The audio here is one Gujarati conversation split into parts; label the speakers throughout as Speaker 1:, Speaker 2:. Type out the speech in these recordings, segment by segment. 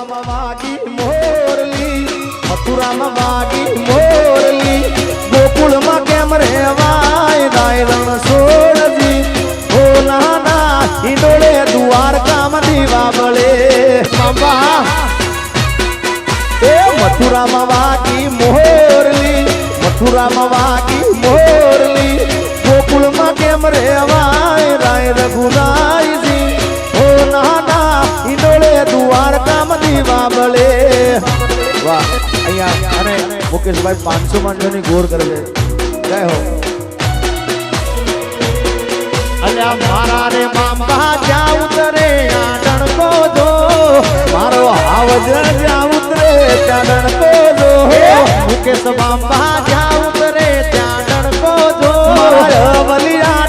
Speaker 1: મથુરામાં વાગી મોરલી મથુરામાં વાગી મોરલી ગોકુળમાં કેમ રેવાય રાયરણ સોળજી ઓ નાના ઈડોળે દ્વારકામાં દીવા બળે બાબા એ મથુરામાં વાગી મોરલી મથુરામાં વાગી મોરલી ગોકુળમાં કેમ રહેવાય રાય રઘુરાયજી ઈડોળે દ્વારકામાં દીવા બળે વાહ, અહીંયા અને મુકેશભાઈ પાંચસો માંડોની ગોર કરે છે. જય હો. અલ્યા મારા રે મામા જ્યાં ઉતરે ત્યાં ડણકો મારો હાવજ જ્યાં ઉતરે ત્યાં ડણકો જો મુકેશ મામા જ્યાં ઉતરે ત્યાં ડણકો જો બલિયા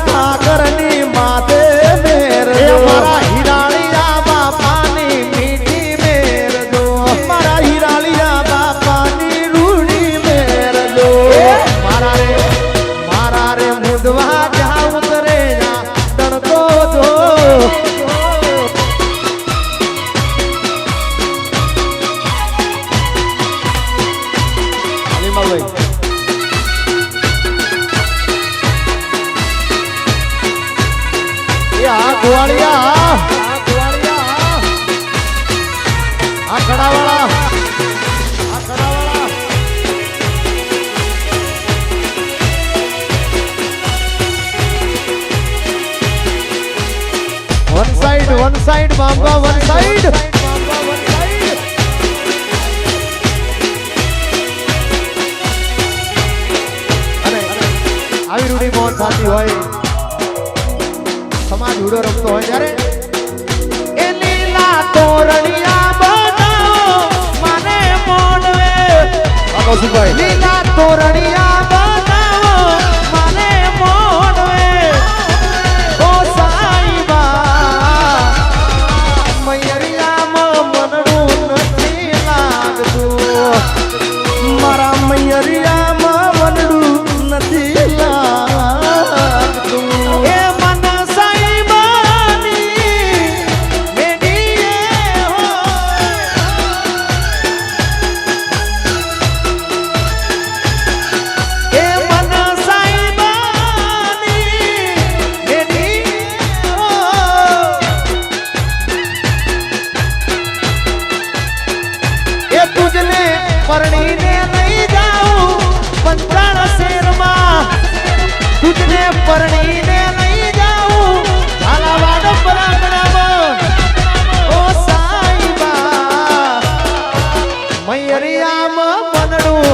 Speaker 1: બાંબા વન સાઈડ આવી રૂઢી મોહન થતી હોય સમાજ ઉડો રમતો હોય ત્યારે એ લીલા તોરણિયા બનાવો મને મોડવે. લીલા તોરણિયા તુજને પરણીને લઈ જાઉં પંચાળ શેરમાં તુજને પરણીને લઈ જાઉં ઝાલાવાડ પરાગણામાં ઓ સાઈબા મૈયરિયામાં બનડું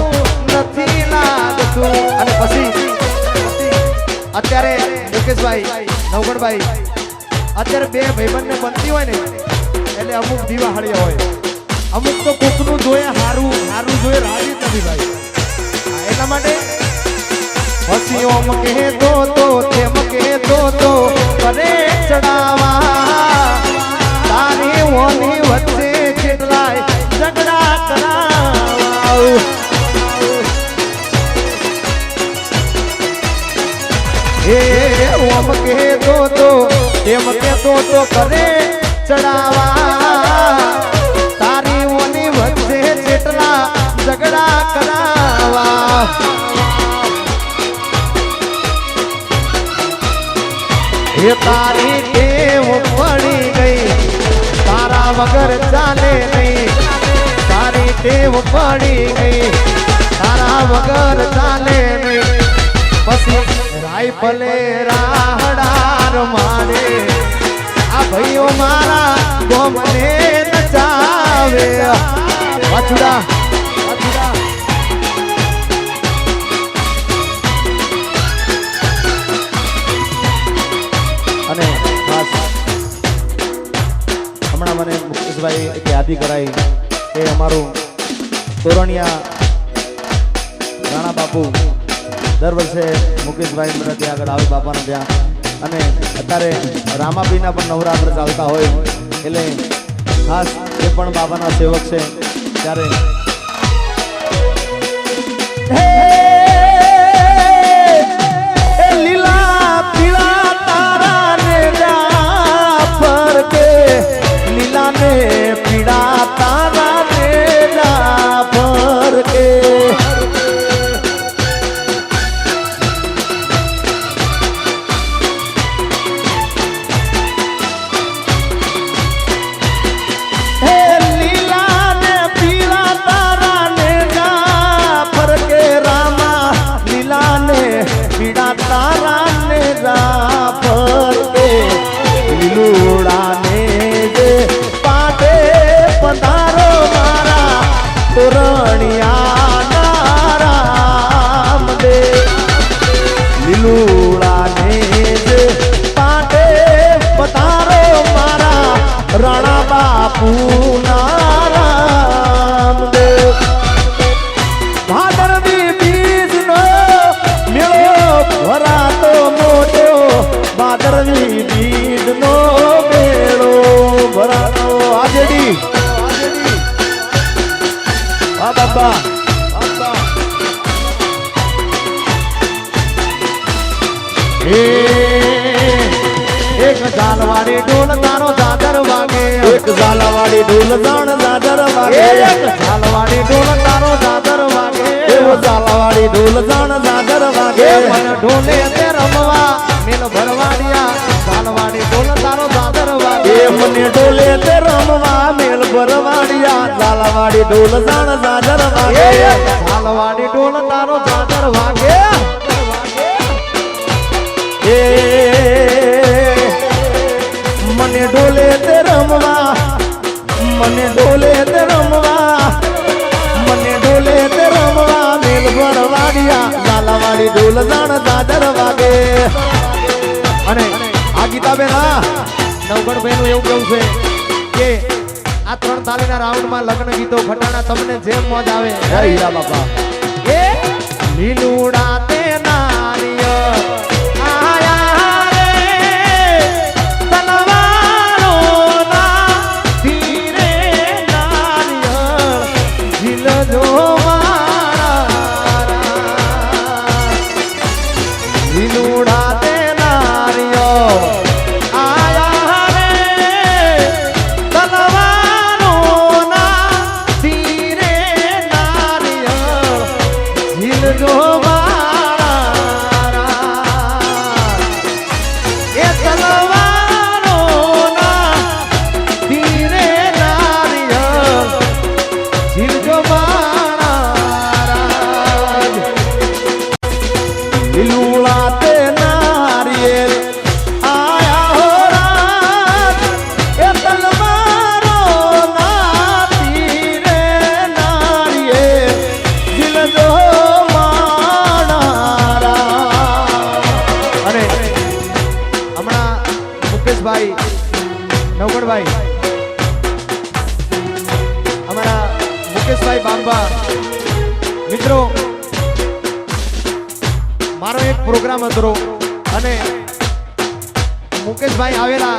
Speaker 1: નથી લાગતું અને પછી? અત્યારે મુકેશભાઈ નવગણભાઈ અત્યારે બે ભાઈબંધને બનતી હોય ને એટલે અમુક દીવા હળિયા હોય. અમુક તો કોકનું જોયે હારું હારું જોઈએ રાજી નથી ભાઈ એટલા માટે હસીઓ મકે તો તો તેમ મકે તો તો કરે ચડાવા તારી ઓની વચ્ચે કેટલાય ઝઘડા કરાવા હે ઓમ કે તો તો તેમ કે તો તો કરે ચડાવા પડી ગઈ તારા વગર ચાલે નહીં. પછી રાઈફલે રાહડાર મારે. આ ભાઈઓ મારા ગોમને નચાવે. વાછુડા અને હમણાં મને મુકેશભાઈ એક યાદી કરાવી એ અમારું તોરણિયા રાણા બાપુ, દર વર્ષે મુકેશભાઈ મને ત્યાં આગળ આવે બાપાના ત્યાં. અને અત્યારે રામાબીના પણ નવરાત્ર ચાલતા હોય. એટલે ખાસ એ પણ બાબાના સેવક છે. ત્યારે લીલા ઢોલ તાણ દાદર વાગે। ઝાલવાડી ઢોલ તારો દાદર વાગે। એવો ઝાલવાડી ઢોલ તાણ દાદર વાગે। મન ઢોલે તે રમવા મેલ ભરવાડિયા ઝાલવાડી ઢોલ તારો દાદર વાગે। મને ઢોલે તે રમવા મેલ ભરવાડિયા ઝાલવાડી ઢોલ તાણ દાદર વાગે। ઝાલવાડી ઢોલ તારો દાદર વાગે। મને ઢોલે તે રમવા મને ડોલે તે રમવા. મને ડોલે તે રમવા મેલ ભરવાડિયા લાલાવાડી ઢોલ જાણ દાદર વાગે. અને આ ગીતાબેન હા નવગણભાઈ નું એવું કેવું છે કે આ ત્રણ તાલીના રાઉન્ડમાં લગ્ન ગીતો ખટાણા તમને જેમ મોજ આવે. જય હીરા બાપા. એ લીલુડા લીલુડા તે પ્રોગ્રામ અને મુકેશભાઈ આવેલા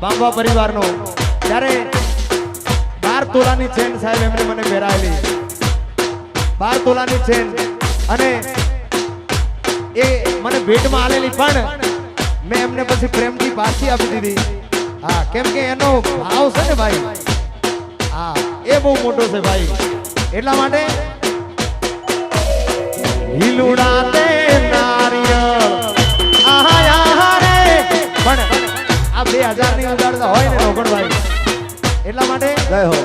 Speaker 1: બાંબા પરિવારનો. ત્યારે બાર તોલાની ચેન સાહેબ એમણે મને પહેરાવેલી બાર તોલાની ચેન. અને એ મને ભેટમાં આલેલી, પણ મેં એમને પછી પ્રેમથી પાછી આપી દીધી. હા, કેમ કે એનો ભાવ છે ને ભાઈ? હા, એ બહુ મોટો છે ભાઈ. એટલા માટે લીલુડા આ 2000 ની ઉડાડતા હોય ને રોકડભાઈ એટલા માટે જય હો.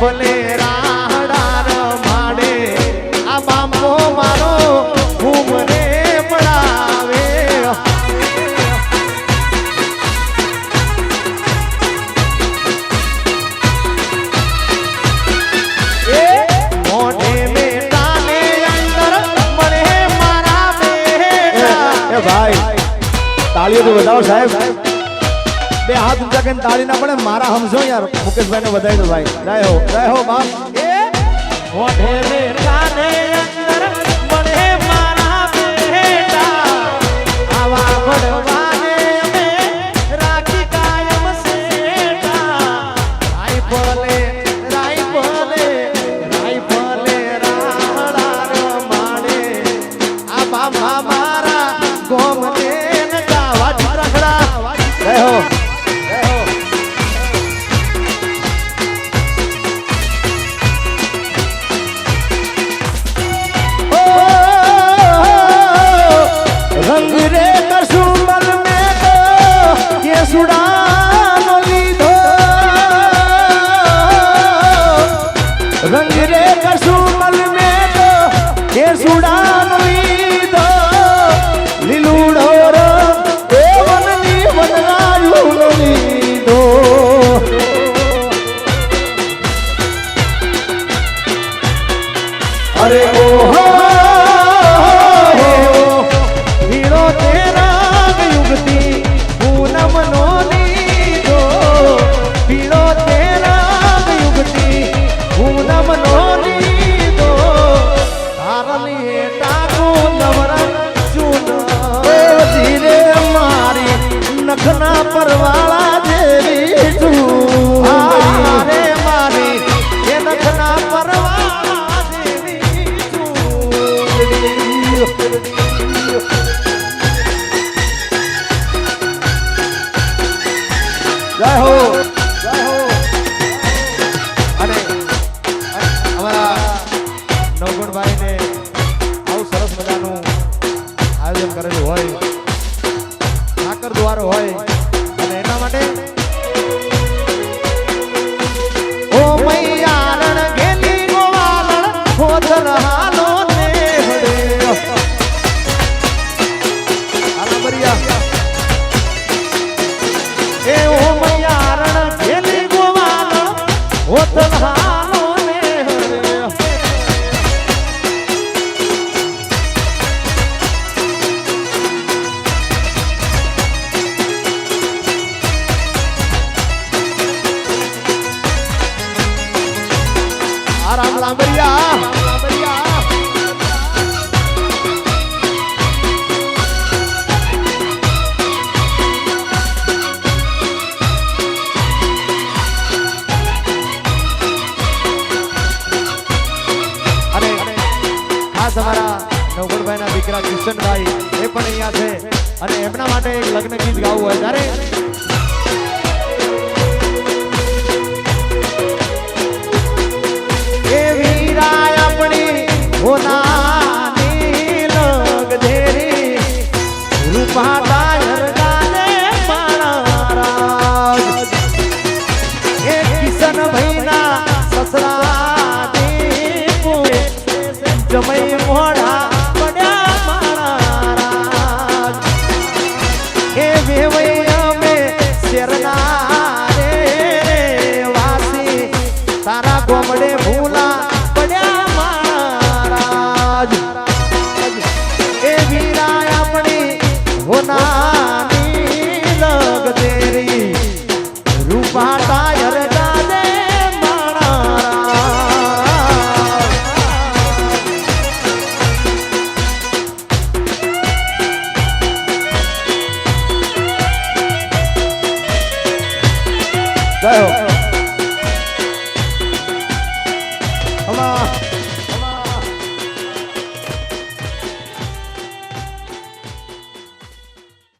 Speaker 1: ભલે રાહડા રમાડે આ બાંબો મારો
Speaker 2: તાળીઓ તો બતાવો સાહેબ. બે હાથ ઊંચા કરીને તાળી ના પડે, મારા સમજો યાર. મુકેશભાઈ ને વધારી દો ભાઈ. જય હો જય હો, બાપ.
Speaker 1: દીકરા કિશનભાઈ, એ પણ અહીંયા છે. અને એમના માટે એક લગ્ન ગીત ગાવું હોય ત્યારે આપણી હોના રૂપા